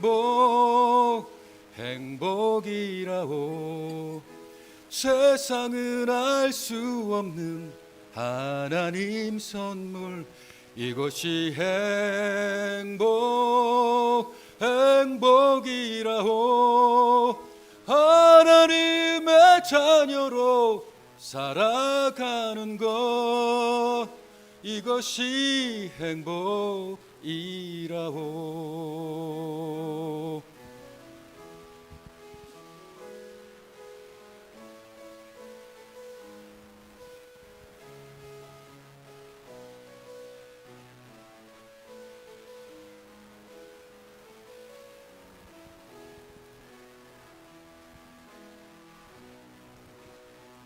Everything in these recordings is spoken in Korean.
복 행복이라오 세상은 알 수 없는 하나님 선물. 이것이 행복 행복이라오 하나님의 자녀로 살아가는 것. 이것이 행복이라오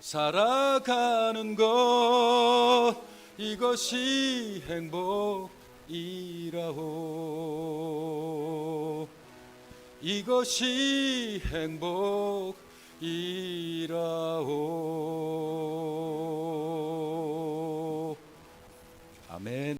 살아가는 것 이것이 행복이라고. 이것이 행복이라고. 아멘